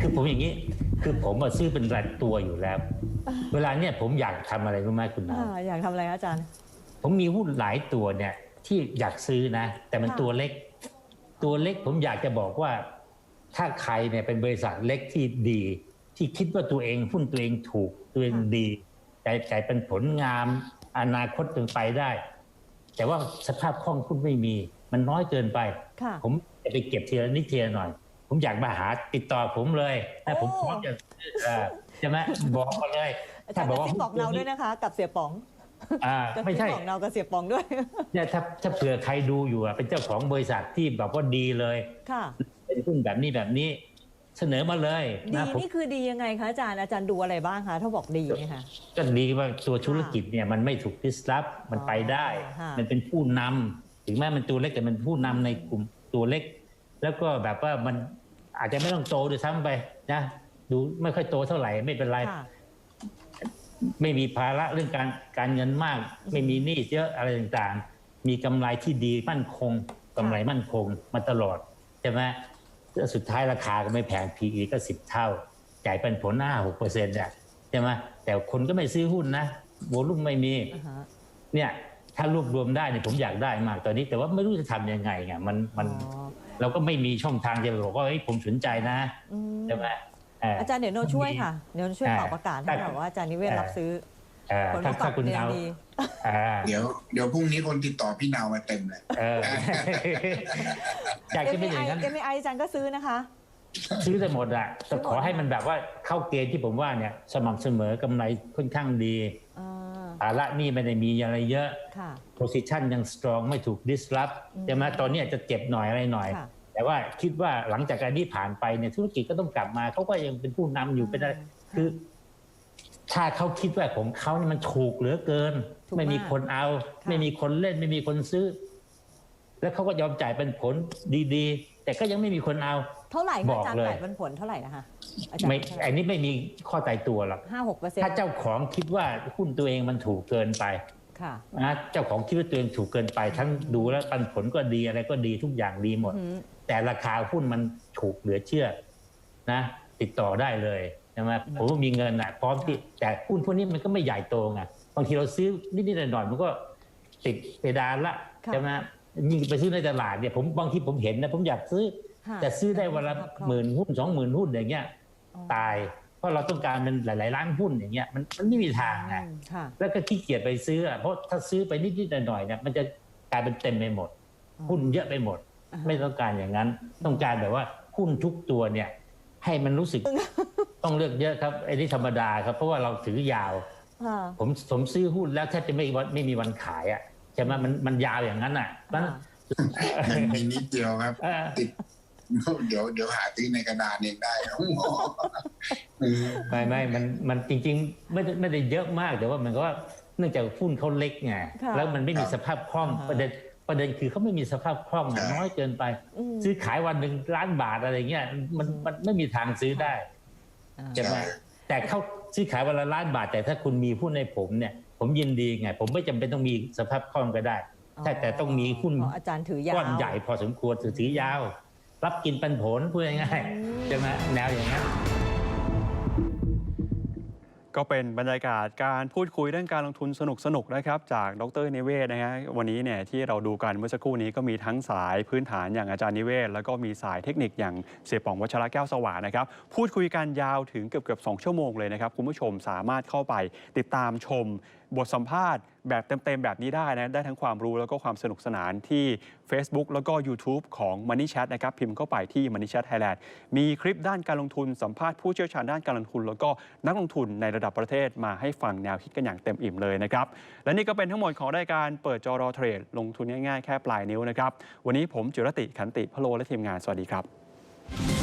คือผมอย่างนี้ คือผมมาซื้อเป็นรายตัวอยู่แล้ว เวลาเนี่ยผมอยากทำอะไรรู้ไหมคุณนาอ่าอยากทำอะไรคะอาจารย์ ผมมีหุ้นหลายตัวเนี่ย ที่อยากซื้อนะ แต่มันค่ะ ตัวเล็ก ตัวเล็กผมอยากจะบอกว่า ถ้าใครเนี่ยเป็นบริษัทเล็กที่ดี ที่คิดว่าตัวเองหุ้นตัวเองถูกตัวเองดีใจใจเป็นผลงาม อนาคตถึงไปได้ แต่ว่าสภาพคล่องหุ้นไม่มี มันน้อยเกินไปค่ะผมจะไปเก็บทีละนิดทีละหน่อย ผมอยากมาหาติดต่อผมเลยถ้าผมพร้อมจะเอ่อใช่ไหมบอกมาเลยอาจารย์กระซิบบอกเราด้วยนะคะ กับเสียป๋องอ่ากระซิไม่บใช่บอกเรากับเสียป๋องด้วยเนี่ยถ้าถ้าเผื่อใครดูอยู่อะเป็นเจ้าของบริษัทที่แบบว่าดีเลยค่ะเป็นหุ้นแบบนี้แบบนี้ เสนอมาเลยดีนะผมนี่คือดียังไงคะอาจารย์อาจารย์ดูอะไรบ้างคะถ้าบอกดีเนี่ยค่ะก็ดีว่าตัวธุรกิจเนี่ยมันไม่ถูกดิสรับมันไปได้ค่ะมันเป็นผู้นำ ถึงแม้มันตัวเล็กแต่มันผู้นำในกลุ่มตัวเล็ก แล้วก็แบบว่ามันอาจจะไม่ต้องโตด้วยซ้ำไปนะดูไม่ค่อยโตเท่าไหร่ไม่เป็นไรค่ะไม่มีภาระเรื่องการการเงินมาก ไม่มีหนี้เยอะอะไรต่างๆ มีกำไรที่ดีมั่นคงกำไรมั่นคงมาตลอดใช่ไหมแล้วสุดท้ายราคาก็ไม่แพง PE ก็สิบเท่าจ่ายเป็นผลหน้าหกเปอร์เซ็นต์เนี่ยใช่ไหมแต่คนก็ไม่ซื้อหุ้นนะโวลุ่มไม่มีอ่าฮะเนี่ย ถ้ารวบรวมได้เนี่ยผมอยากได้มากตอนนี้ แต่ว่าไม่รู้จะทำยังไงไงมันมันอ๋อเราก็ไม่มีช่องทางจะบอกว่าเฮ้ยผมสนใจนะอืมใช่ไหมเอาจารย์เดี๋ยวโนช่วยค่ะเดี๋ยวโนช่วยอ่าเป่าประกาศให้แบบว่าอาจารย์นิเวศอ่ารัรับซื้อเอ่อผลปถ้าระกอถ้าบคุณเรียนเอาดีอ่าเดี๋ยวเดี๋ยวพรุ่งนี้คนติดต่อพี่นาวมาเต็มเลยเอออยากจะเป็นอย่างนั้นเอ็มไออาจารย์ก็ซื้อนะคะ ซื้อแต่หมดอะแต่ขอให้มันแบบว่าเข้าเกณฑ์ที่ผมว่าเนี่ย สม่ำเสมอกำไรค่อนข้างดีอ่า ภาระหนี่ไม่ได้มีอะไรเยอะค่ะ position ยัง strong ไม่ถูก disrupt อืมใช่ไหมตอนนี้อาจจะเจ็บหน่อยอะไรหน่อยค่ะแต่ว่าคิดว่าหลังจากการที่ผ่านไปเนี่ยธุรกิจก็ต้องกลับมาเขาก็ยังเป็นผู้นำอยู่เป็นอะไรคือถ้าเขาคิดว่าของเขานี่มันถูกเหลือเกินถูกมากไม่มีคนเอาค่ะไม่มีคนเล่นไม่มีคนซื้อ แล้วเขาก็ยอมจ่ายเป็นผลดีๆ แต่ก็ยังไม่มีคนเอา เท่าไหร่บคะอกอาจารย์เลย จ่ายเป็นผลเท่าไหร่นะคะอาจารย์ไม่อันนี้ไม่มีข้อตายตัวหรอกห้าหกเปอร์เซ็นต์ถ้าเจ้าของคิดว่าหุ้นตัวเองมันถูกเกินไปค่ะนะเจ้าของคิดว่าตัวเองถูกเกินไป ทั้งดูแล้วปันผลก็ดีอะไรก็ดีทุกอย่างดีหมด อืมแต่ราคาหุ้นมันถูกเหลือเชื่อนะติดต่อได้เลยใช่ไหมผมว่ามีเงินนะพร้อมที่แต่หุ้นพวกนี้มันก็ไม่ใหญ่โตไงบางทีเราซื้อนิดๆหน่อยๆมันก็ติดเพดานละค่ะใช่ไหม ยิ่งไปซื้อในตลาดเนี่ยผมบางทีผมเห็นนะผมอยากซื้อค่ะแต่ซื้อได้วันละหมื่นหุ้นสองหมื่นหุ้นอย่างเงี้ยอ๋อตาย เพราะเราต้องการเป็นหลาย ๆ ล้านหุ้นอย่างเงี้ยมันมันไม่มีทางไงอืมค่ะแล้วก็ขี้เกียจไปซื้ออะเพราะถ้าซื้อไปนิด ๆ หน่อย ๆ เนี่ยมันจะกลายเป็นเต็มไปหมด หุ้นเยอะไปหมดอ่าฮะไม่ต้องการอย่างนั้น ต้องการแบบว่าหุ้นทุกตัวเนี่ย ให้มันรู้สึกต้องเลือกเยอะครับไอ้นี่ธรรมดาครับ เพราะว่าเราถือยาวค่ะผมผมซื้อหุ้นแล้วแทบจะไม่วันไม่มีวันขายอะ ใช่ไหมมันมันยาวอย่างนั้นอะมันมันมีนิดเดียวครับเออติดเดี๋ยวเดี๋ยวหาซื้อในกระดานเองได้ครับหมออืมไม่ไม่มันมันจริง ๆ ไม่ได้ไม่ได้เยอะมากแต่ว่ามันก็ว่าเนื่องจากหุ้นเขาเล็กไงค่ะแล้วมันไม่มีสภาพคล่องอ่าฮะประเด็นประเด็นคือเขาไม่มีสภาพคล่องอะน้อยเกินไปมซื้อขายวันหนึ่งล้านบาทอะไรเงี้ยมันมันไม่มีทางซื้อได้อ่าใช่ไหมแต่เขาซื้อขายวันละล้านบาท แต่ถ้าคุณมีหุ้นในผมเนี่ย ผมยินดีไง ผมไม่จำเป็นต้องมีสภาพคล่องก็ได้แต่แต่ต้องมีหุ้นเพราะอาจารย์ถือยาวก้อนใหญ่พอสมควรถือถือยาว รับกินปันผลพูดง่ายอืมๆใช่ไหมแนวอย่างนั้นก็เป็นบรรยากาศการพูดคุยเรื่องการลงทุนสนุกๆนะครับ จากดรนิเวศนะฮะวันนี้เนี่ยที่เราดูกันเมื่อสักครู่นี้ก็มีทั้งสายพื้นฐานอย่างอาจารย์นิเวศ แล้วก็มีสายเทคนิคอย่างเสียป๋องวัชระแก้วสว่างนะครับ พูดคุยกันยาวถึงเกือบเกือบๆสองชั่วโมงเลยนะครับ คุณผู้ชมสามารถเข้าไปติดตามชม บทสัมภาษณ์แบบเต็ม ๆ แบบนี้ได้นะ ได้ทั้งความรู้แล้วก็ความสนุกสนานที่ Facebook แล้วก็ YouTube ของ Money Chat นะครับ พิมพ์เข้าไปที่ Money Chat Thailand มีคลิปด้านการลงทุนสัมภาษณ์ผู้เชี่ยวชาญด้านการลงทุน แล้วก็นักลงทุนในระดับประเทศมาให้ฟังแนวคิดกันอย่างเต็มอิ่มเลยนะครับ และนี่ก็เป็นทั้งหมดของรายการเปิดจอรอเทรดลงทุนง่ายๆแค่ปลายนิ้วนะครับวันนี้ผมจิรติขันติพโลและทีมงานสวัสดีครับ